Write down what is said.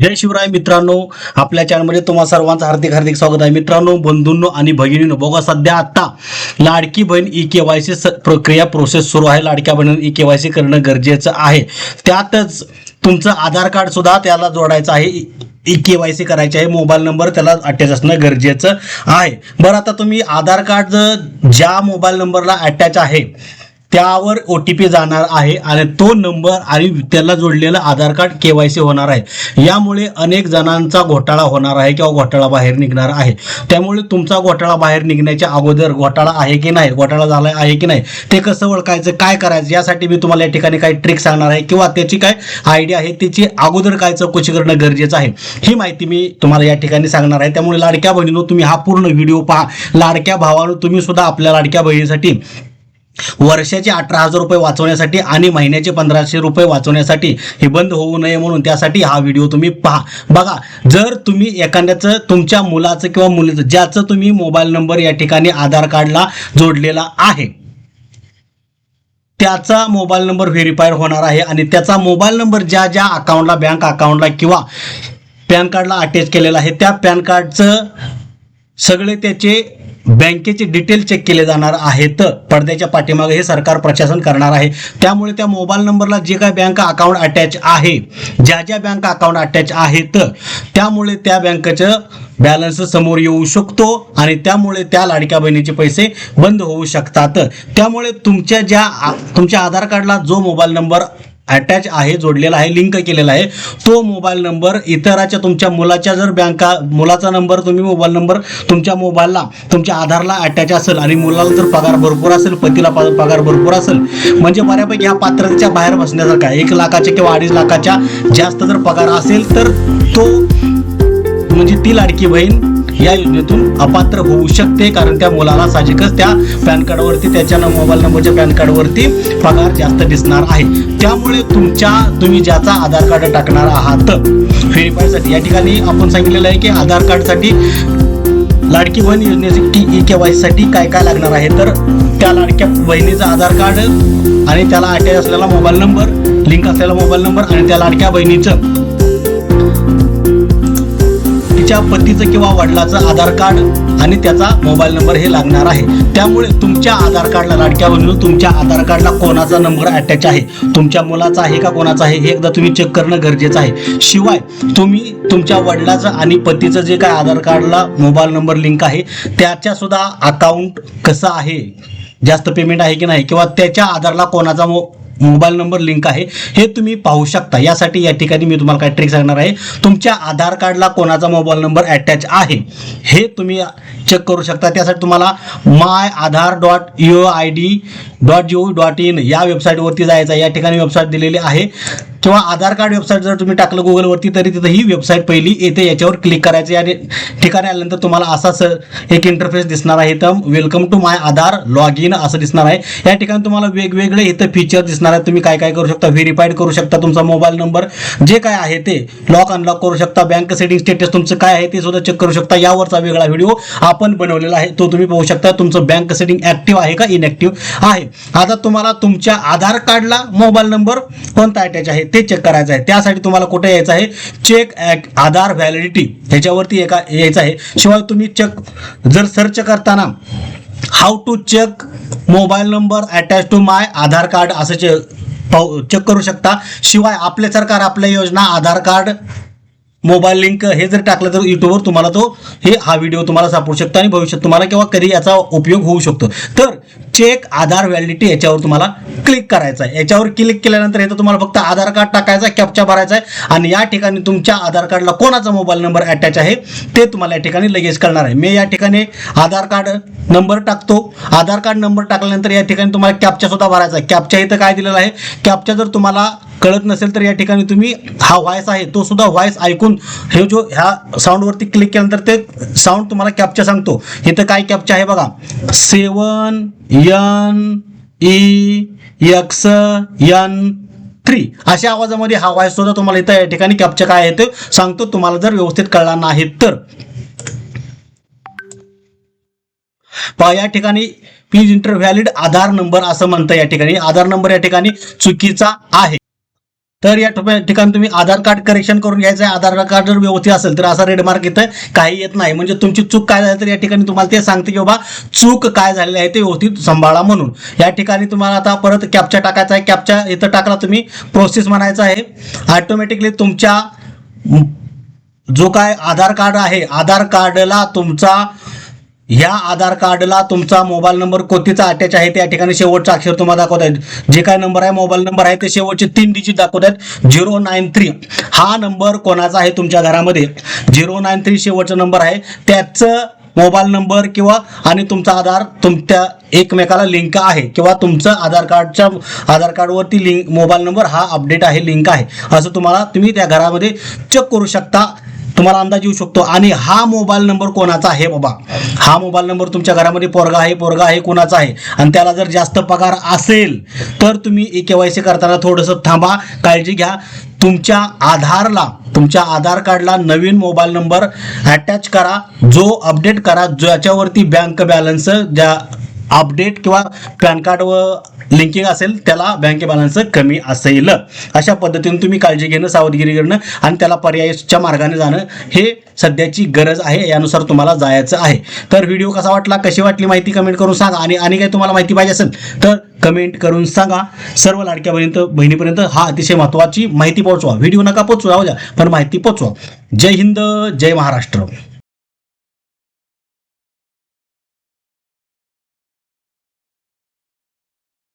जय शिवराय मित्रांनो आपल्या चॅनलमध्ये तुम्हा सर्वांचं हार्दिक हार्दिक स्वागत आहे. मित्रांनो बंधूंनो आणि भगिनींनो बघा सध्या आता Ladki Bahin e K Y C प्रक्रिया प्रोसेस सुरू आहे. लाडक्या बहीण ई के वाय सी करणं गरजेचं आहे. त्यातच तुमचं आधार कार्ड सुद्धा त्याला जोडायचं आहे. ई के वाय सी करायची आहे. मोबाईल नंबर त्याला अटॅच असणं गरजेचं आहे. बरं आता तुम्ही आधार कार्ड ज्या मोबाईल नंबरला अटॅच आहे त्यावर ओ टी पी जाणार आहे आणि तो नंबर आणि त्याला जोडलेलं Aadhaar card K Y C होणार आहे. यामुळे अनेक जणांचा घोटाळा होणार आहे किंवा घोटाळा बाहेर निघणार आहे. त्यामुळे तुमचा घोटाळा बाहेर निघण्याच्या अगोदर घोटाळा आहे की नाही घोटाळा झाला आहे की नाही ते कसं ओळखायचं काय करायचं यासाठी मी तुम्हाला या ठिकाणी काही ट्रिक सांगणार आहे किंवा त्याची काय आयडिया आहे त्याची अगोदर काय चौकशी करणं गरजेचं आहे. ही माहिती मी तुम्हाला या ठिकाणी सांगणार आहे. त्यामुळे लाडक्या बहिणीनो तुम्ही हा पूर्ण व्हिडिओ पहा. लाडक्या भावानं तुम्ही सुद्धा आपल्या लाडक्या बहिणीसाठी वर्षाचे अठरा हजार रुपये वाचवण्यासाठी आणि महिन्याचे पंधराशे रुपये वाचवण्यासाठी हे बंद होऊ नये म्हणून त्यासाठी हा व्हिडिओ तुम्ही पहा. बघा जर तुम्ही एखाद्याचं तुमच्या मुलाचं किंवा मुलीचं ज्याचं तुम्ही मोबाईल नंबर या ठिकाणी आधार कार्डला जोडलेला आहे त्याचा मोबाईल नंबर व्हेरीफाईड होणार आहे आणि त्याचा मोबाईल नंबर ज्या ज्या अकाउंटला बँक अकाउंटला किंवा पॅन कार्डला अटॅच केलेला आहे त्या पॅन कार्डचं सगळे त्याचे बँकेचे डिटेल चेक केले जाणार आहेत. पडद्याच्या पाठीमागे हे सरकार प्रशासन करणार आहे. त्यामुळे त्या मोबाईल नंबरला जे काय बँक अकाउंट अटॅच आहे ज्या ज्या बँक अकाउंट अटॅच आहेत त्यामुळे त्या बँकेचं बॅलन्स समोर येऊ शकतो आणि त्यामुळे त्या लाडक्या बहिणीचे पैसे बंद होऊ शकतात. त्यामुळे तुमच्या ज्या तुमच्या आधार कार्डला जो मोबाईल नंबर अटॅच आहे जोडलेला आहे लिंक केलेला आहे. तो मोबाईल नंबर इतराच्या तुमच्या मुलाच्या जर बँका मुलाचा नंबर तुम्ही मोबाईल नंबर तुमच्या मोबाईलला तुमच्या आधारला अटॅच असेल आणि मुलाला जर पगार भरपूर असेल पतीला प- पगार भरपूर असेल म्हणजे बऱ्यापैकी ह्या पात्रतेच्या बाहेर बसण्यासारखा एक लाखाच्या किंवा अडीच लाखाच्या जास्त जर पगार असेल तर तो म्हणजे ती लाडकी बहीण या योजनेतून अपात्र होऊ शकते. कारण त्या मुलाला साहजिकच त्या पॅन कार्डवरती त्याच्या मोबाईल नंबरच्या पॅन कार्डवरती पगार जास्त दिसणार आहे. त्यामुळे तुमच्या तुम्ही ज्याचा आधार कार्ड टाकणार आहात व्हेरीफायसाठी या ठिकाणी आपण सांगितलेलं आहे की आधार कार्डसाठी लाडकी बहीण योजनेसाठी ई के वायसाठी काय काय लागणार आहे? तर त्या लाडक्या बहिणीचं आधार कार्ड आणि त्याला अटॅच असलेला मोबाईल नंबर लिंक असलेला मोबाईल नंबर आणि त्या लाडक्या बहिणीचं तुमच्या पतीचं किंवा वडिलाचं आधार कार्ड आणि त्याचा मोबाईल नंबर हे लागणार आहे. त्यामुळे तुमच्या आधार कार्डला लाडक्या बहिणीनं तुमच्या आधार कार्डला कोणाचा नंबर अटॅच आहे? तुमच्या मुलाचा आहे का कोणाचा आहे? हे एकदा तुम्ही चेक करणं गरजेचं आहे. शिवाय तुम्ही तुमच्या वडिलाचं आणि पतीचं जे काय आधार कार्डला मोबाईल नंबर लिंक आहे त्याच्या सुद्धा अकाउंट कसं आहे? जास्त पेमेंट आहे की नाही? किंवा त्याच्या आधारला कोणाचा मो मोबाईल नंबर लिंक आहे हे तुम्ही पाहू शकता. यासाठी या ठिकाणी मी तुम्हाला काय ट्रिक सांगणार आहे. तुमच्या आधार कार्डला कोणाचा मोबाईल नंबर अटॅच आहे हे तुम्ही चेक करू शकता. त्यासाठी तुम्हाला my Aadhaar dot U I D dot G O dot in या वेबसाईटवरती जायचा या ठिकाणी वेबसाईट दिलेली आहे. किंवा आधार कार्ड वेबसाईट जर तुम्ही टाकलं गुगलवरती तरी तिथं ही वेबसाईट पहिली येते. याच्यावर क्लिक करायचं आणि ठिकाणी आल्यानंतर तुम्हाला असा एक इंटरफेस दिसणार आहे. तर welcome to my Aadhaar log in असं दिसणार आहे. या ठिकाणी तुम्हाला वेगवेगळे इथं फीचर दिसणार आहे तुम्ही काय काय करू शकता? व्हेरीफाईड करू शकता तुमचा मोबाईल नंबर जे काय आहे ते लॉक अनलॉक करू शकता. बँक सेटिंग स्टेटस तुमचं काय आहे ते सुद्धा चेक करू शकता. यावरचा वेगळा व्हिडिओ आपण बनवलेला आहे. तो तुम्ही पाहू शकता. तुमचं बँक सेटिंग ऍक्टिव्ह आहे का इनॅक्टिव्ह आहे? आता तुम्हाला तुमच्या आधार कार्डला मोबाईल नंबर कोणता अटॅच आहे ते चेक करायचं आहे. त्यासाठी तुम्हाला कुठे यायचं आहे? चेक आधार व्हॅलिडिटी ह्याच्यावरती एका यायचं आहे. शिवाय तुम्ही चेक जर सर्च करताना how to check mobile number attach to my Aadhaar card असं चे पाहू चेक करू शकता. शिवाय आपले सरकार आपल्या योजना आधार कार्ड मोबाईल लिंक हे जर टाकलं तर युट्यूबवर तुम्हाला तो हे हा व्हिडिओ तुम्हाला सापडू शकतो आणि भविष्यात तुम्हाला किंवा कधी याचा उपयोग होऊ शकतो. तर चेक आधार व्हॅलिडिटी याच्यावर तुम्हाला क्लिक करायचं आहे याच्यावर क्लिक केल्यानंतर इथं तुम्हाला फक्त आधार कार्ड टाकायचा कॅप्चा भरायचा आहे आणि या ठिकाणी तुमच्या आधार कार्डला कोणाचा मोबाईल नंबर अटॅच आहे ते तुम्हाला या ठिकाणी लगेच कळणार आहे. मी या ठिकाणी आधार कार्ड नंबर टाकतो. आधार कार्ड नंबर टाकल्यानंतर या ठिकाणी तुम्हाला कॅप्चा सुद्धा भरायचा आहे. कॅप्चा इथं काय दिलेला आहे? कॅप्चा जर तुम्हाला कळत नसेल तर या ठिकाणी तुम्ही हा व्हॉइस आहे तो सुद्धा व्हॉइस ऐकून हे जो ह्या साऊंडवरती क्लिक केल्यानंतर ते साऊंड तुम्हाला कॅप्चा सांगतो. इथं काय कॅप्चा आहे बघा. Seven N E X N three. अशा आवाजामध्ये हा व्हॉइस सुद्धा तुम्हाला इथं या ठिकाणी कॅप्चर काय आहे ते सांगतो तुम्हाला जर व्यवस्थित कळला नाही तर. पहा या ठिकाणी please enter valid Aadhaar number असं म्हणतं या ठिकाणी. आधार नंबर या ठिकाणी चुकीचा आहे. तर या ठिकाणी तुम्ही आधार कार्ड करेक्शन करून घ्यायचं आहे. आधार कार्ड जर व्यवस्थित असेल तर असा रेड मार्क इथं काही येत नाही. म्हणजे तुमची चूक काय झाली तर या ठिकाणी तुम्हाला ते सांगते की बाबा चूक काय झालेली आहे ते व्यवस्थित सांभाळा म्हणून. या ठिकाणी तुम्हाला आता परत कॅपचा टाकायचा आहे. कॅपचा इथं टाकला तुम्ही प्रोसेस म्हणायचा आहे. ऑटोमॅटिकली तुमच्या जो काय आधार कार्ड आहे आधार कार्डला तुमचा ह्या आधार कार्डला तुमचा मोबाईल नंबर कोणतीचा अटॅच आहे. त्या ठिकाणी शेवटचा अक्षर तुम्हाला दाखवत आहेत. जे काय नंबर आहे मोबाईल नंबर आहे ते शेवटचे तीन डिजिट दाखवत आहेत. झिरो नाईन थ्री हा नंबर कोणाचा आहे तुमच्या घरामध्ये? झिरो नाईन थ्री शेवटचा नंबर आहे. त्याचं मोबाईल नंबर किंवा आणि तुमचा आधार तुमच्या एकमेकाला लिंक आहे किंवा तुमचं आधार कार्डच्या आधार कार्डवरती लिंक मोबाईल नंबर हा अपडेट आहे लिंक आहे. असं तुम्हाला तुम्ही त्या घरामध्ये चेक करू शकता. तुम्हाला अंदाज येऊ शकतो. आणि हा मोबाईल नंबर कोणाचा आहे बाबा? हा मोबाईल नंबर तुमच्या घरामध्ये पोरगा आहे पोरगा आहे कोणाचा आहे? आणि त्याला जर जास्त पगार असेल तर तुम्ही ई के वाय सी करताना थोडंसं थांबा काळजी घ्या. तुमच्या आधारला तुमच्या आधार कार्डला नवीन मोबाईल नंबर अटॅच करा. जो अपडेट करा ज्याच्यावरती बँक बॅलन्स ज्या अपडेट किंवा पॅन कार्ड व लिंकिंग असेल त्याला बँके बॅलन्स कमी असेल. अशा पद्धतीने तुम्ही काळजी घेणं सावधगिरी करणं आणि त्याला पर्यायच्या मार्गाने जाणं हे सध्याची गरज आहे यानुसार तुम्हाला जायचं आहे. तर व्हिडिओ कसा वाटला कशी वाटली माहिती कमेंट करून सांगा. आणि आणि काही तुम्हाला माहिती पाहिजे असेल तर कमेंट करून सांगा. सर्व लाडक्यापर्यंत बहिणीपर्यंत हा अतिशय महत्त्वाची माहिती पोहोचवा. व्हिडिओ नका पोचवा द्या पण माहिती पोचवा. जय हिंद जय महाराष्ट्र.